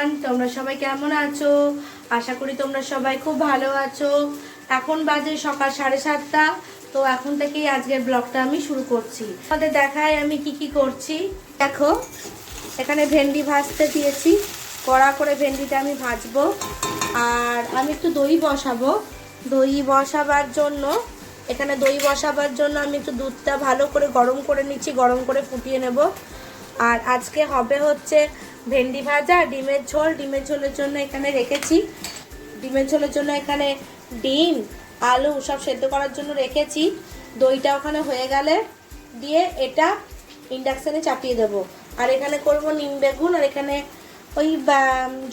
Everyone তোমরা সবাই কেমন আছো? আশা করি তোমরা সবাই খুব ভালো আছো। এখন বাজে সকাল সাড়ে সাতটা, তো এখন থেকেই আজকের ব্লগটা আমি শুরু করছি। তোমাদের দেখায় আমি কি কি করছি। দেখো, এখানে ভেন্ডি ভাজতে দিয়েছি। কড়া করে ভেন্ডিটা আমি ভাজবো। আর আমি একটু দই বসাবো। দই বসাবার জন্য, এখানে দই বসাবার জন্য আমি একটু দুধটা ভালো করে গরম করে নিচ্ছি, গরম করে ফুটিয়ে নেব। আর আজকে হবে হচ্ছে ভেন্ডি ভাজা ডিমের ঝোল ডিমের ঝোলের জন্য এখানে রেখেছি। ডিমের ঝোলের জন্য এখানে ডিম আলু সব সেদ্ধ করার জন্য রেখেছি। দইটা ওখানে হয়ে গেলে দিয়ে এটা ইন্ডাকশানে চাপিয়ে দেবো। আর এখানে করব নিম বেগুন আর এখানে ওই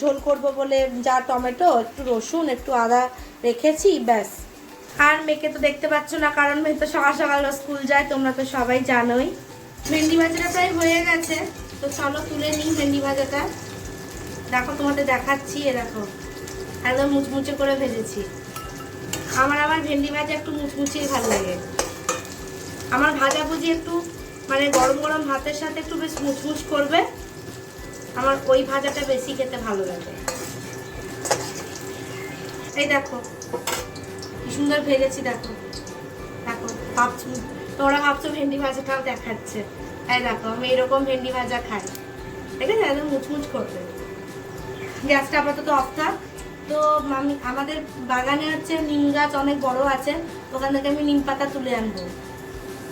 ঝোল করব বলে যা টমেটো একটু রসুন একটু আদা রেখেছি ব্যাস। আর মেয়েকে তো দেখতে পাচ্ছ না কারণ মেয়ে তো সকাল সকাল স্কুল যায় তোমরা তো সবাই জানোই। ভেন্ডি ভাজাটা প্রায় হয়ে গেছে। তো চলো তুলে নিই ভেন্ডি ভাজাটা। দেখো তোমাদের দেখাচ্ছি, এ দেখো। একদম মুচমুচে করে ভেজেছি। আমার আবার ভেন্ডি ভাজা একটু মুচমুচেই ভালো লাগে। আমার ভাজা ভুজি একটু মানে গরম গরম ভাতের সাথে একটু বেশ মুচমুচ করবে। আমার ওই ভাজাটা বেশি খেতে ভালো লাগে। এই দেখো, কি সুন্দর ভেজেছি, দেখো। দেখো, ভাবছ তোমরা ভাবছ ভেন্ডি ভাজাটাও দেখাচ্ছে। এই দেখো, আমি এরকম ভেন্ডি ভাজা খাই। ঠিক আছে? একদম মুচমুচ করবে গ্যাসটা আপাতত অফ থাক। তো আমি আমাদের বাগানে হচ্ছে নিম গাছ অনেক বড় আছে। ওখান থেকে আমি নিম পাতা তুলে আনব।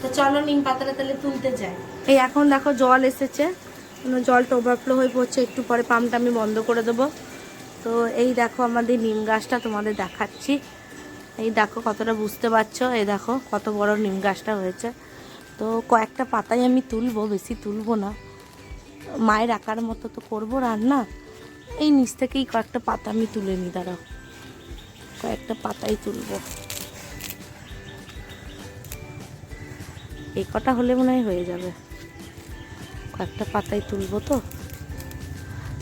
তো চলো নিম পাতাটা তাহলে তুলতে যাই। এই এখন দেখো জল এসেছে। জলটা ওভারফ্লো হয়ে পড়ছে। একটু পরে পাম্পটা আমি বন্ধ করে দেবো। তো এই দেখো আমাদের নিম গাছটা তোমাদের দেখাচ্ছি। এই দেখো কতটা বুঝতে পারছ। এই দেখো কত বড় নিম গাছটা হয়েছে। তো কয়েকটা পাতাই আমি তুলবো, বেশি তুলবো না। মায়ের আকার মতো তো করব রান্না। এই নিচ থেকেই কয়েকটা পাতা আমি তুলে নিই দাঁড়াও। কয়েকটা পাতাই তুলবো। এই কটা হলে মনে হয় হয়ে যাবে। কয়েকটা পাতাই তুলবো তো।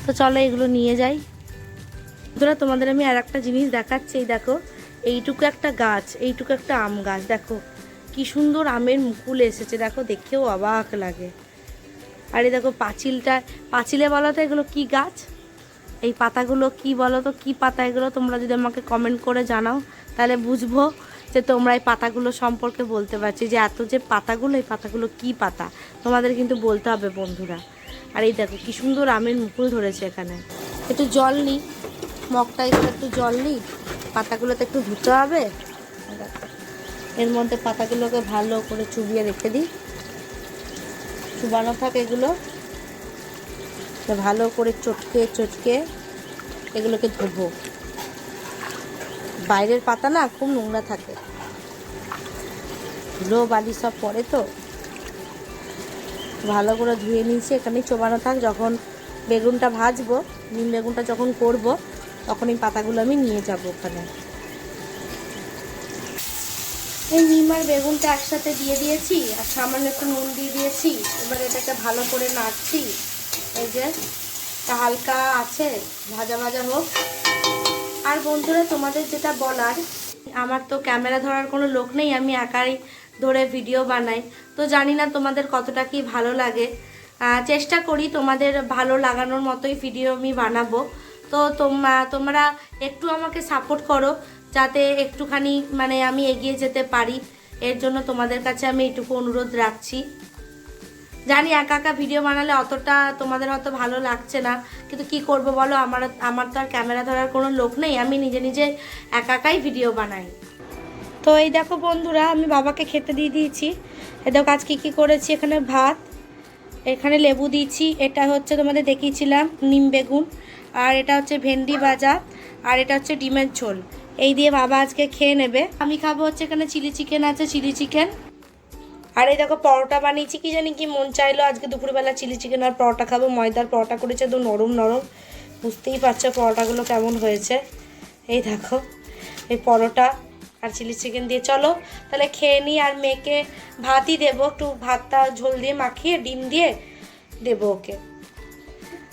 তো চলো এগুলো নিয়ে যাই। ধরো তোমাদের আমি আর একটা জিনিস দেখাচ্ছি, এই দেখো, এইটুকু একটা গাছ, এইটুকু একটা আম গাছ, দেখো। কি সুন্দর আমের মুকুল এসেছে, দেখো দেখেও অবাক লাগে। আর এই দেখো পাঁচিলটা, পাঁচিলে বলো তো এগুলো কি গাছ? এই পাতাগুলো কি বলো তো, কি পাতা এগুলো? তোমরা যদি আমাকে কমেন্ট করে জানাও, তাহলে বুঝব যে তোমরা এই পাতাগুলো সম্পর্কে বলতে পারছি যে এত যে পাতাগুলো, এই পাতাগুলো কি পাতা? তোমাদের কিন্তু বলতে হবে বন্ধুরা। আর এই দেখো কি সুন্দর আমের মুকুল ধরেছে এখানে। একটু জল নিই মগটাই করে একটু জল নিই, পাতাগুলোতে একটু ধুতে হবে। এর মধ্যে পাতাগুলোকে ভালো করে চুবিয়ে রেখে দিই। চুবানো থাকে এগুলো। ভালো করে চটকে চটকে এগুলোকে ধুবো। বাইরের পাতা না খুব নোংরা থাকে। ধুলো, বালি সব পড়ে তো। ভালো করে ধুয়ে নিয়েছি, এখানেই চোবানো থাক। যখন বেগুনটা ভাজবো, নিম বেগুনটা যখন করব তখন এই পাতাগুলো আমি নিয়ে যাব ওখানে। এই নিম আর বেগুনটা একসাথে দিয়ে দিয়েছি, আর সামান্য একটু নুন দিয়ে দিয়েছি। এবার এটাকে ভালো করে নাড়ছি। এই যে তা হালকা আছে, ভাজা ভাজা হোক। আর বন্ধুরা, তোমাদের যেটা বলার, আমার তো ক্যামেরা ধরার কোনো লোক নেই, আমি একাই ধরে ভিডিও বানাই। তো জানি না তোমাদের কতটা কি ভালো লাগে। চেষ্টা করি তোমাদের ভালো লাগানোর মতোই ভিডিও আমি বানাবো। তো তোমরা তোমরা একটু আমাকে সাপোর্ট করো। যাতে একটুখানি মানে আমি এগিয়ে যেতে পারি। এর জন্য তোমাদের কাছে আমি এইটুকু অনুরোধ রাখছি। জানি একা একা ভিডিও বানালে অতটা তোমাদের হয়তো ভালো লাগছে না, কিন্তু কি করব বলো? আমার আমার তো আর ক্যামেরা ধরার কোনো লোক নেই। আমি নিজে নিজে একা একাই ভিডিও বানাই। তো এই দেখো বন্ধুরা, আমি বাবাকে খেতে দিয়ে দিয়েছি। এ দেখো আজ কী কী করেছি? এখানে ভাত, এখানে লেবু দিয়েছি। এটা হচ্ছে তোমাদের দেখিয়েছিলাম, নিম বেগুন। আর এটা হচ্ছে ভেন্ডি ভাজা। আর এটা হচ্ছে ডিমের ঝোল। এই দিয়ে বাবা আজকে খেয়ে নেবে। আমি খাব হচ্ছে এখানে চিলি চিকেন আছে, চিলি চিকেন। আর এই দেখো পরোটা বানিয়েছি, কি জানি কি মন চাইলো আজকে দুপুরবেলা চিলি চিকেন আর পরোটা খাব। ময়দার পরোটা করেছে তো নরম নরম। বুঝতেই পারছ পরোটাগুলো কেমন হয়েছে। এই দেখো, এই পরোটা আর চিলি চিকেন দিয়ে। চলো, তাহলে খেয়ে নিই আর মেয়েকে ভাতই দেবো। একটু ভাতটা ঝোল দিয়ে মাখিয়ে, ডিম দিয়ে দেবো ওকে।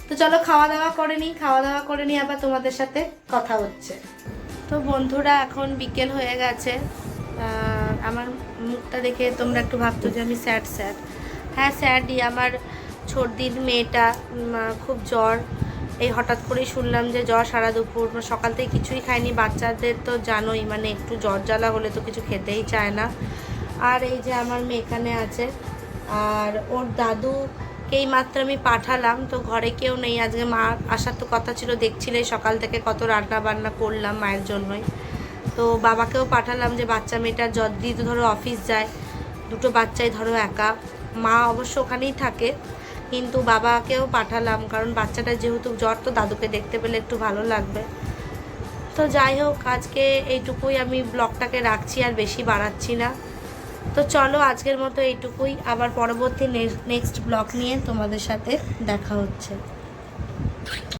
তো চলো খাওয়া দাওয়া করে নিই, খাওয়া দাওয়া করে নিই, আবার তোমাদের সাথে কথা হচ্ছে। তো বন্ধুরা, এখন বিকেল হয়ে গেছে। আমার মুখটা দেখে তোমরা একটু ভাবতো যে আমি স্যাড স্যাড। হ্যাঁ স্যাডই আমার ছোটদির মেয়েটা খুব জ্বর। এই হঠাৎ করেই শুনলাম যে জ্বর সারা দুপুর। সকাল থেকে কিছুই খায়নি বাচ্চাদের তো জানোই মানে একটু জ্বর জ্বালা হলে তো কিছু খেতেই চায় না। আর এই যে আমার মেয়ে এখানে আছে, আর ওর দাদুকেই মাত্র আমি পাঠালাম, তো ঘরে কেউ নেই। আজকে মা আসার তো কথা ছিল দেখছিলে সকাল থেকে কত রান্না বান্না করলাম মায়ের জন্যই। তো বাবাকেও পাঠালাম যে, বাচ্চা মেয়েটা যদি তো ধরো অফিস যায়, দুটো বাচ্চাই ধরো একা। মা অবশ্য ওখানেই থাকে, কিন্তু বাবাকেও পাঠালাম, কারণ বাচ্চাটা যেহেতু জ্বর, তো দাদুকে দেখতে পেলে একটু ভালো লাগবে। তো যাই হোক, আজকে এইটুকুই আমি ব্লগটাকে রাখছি, আর বেশি বাড়াচ্ছি না। তো চলো আজকের মতো এইটুকুই। আবার পরবর্তী নেক্সট ব্লগ নিয়ে তোমাদের সাথে দেখা হচ্ছে।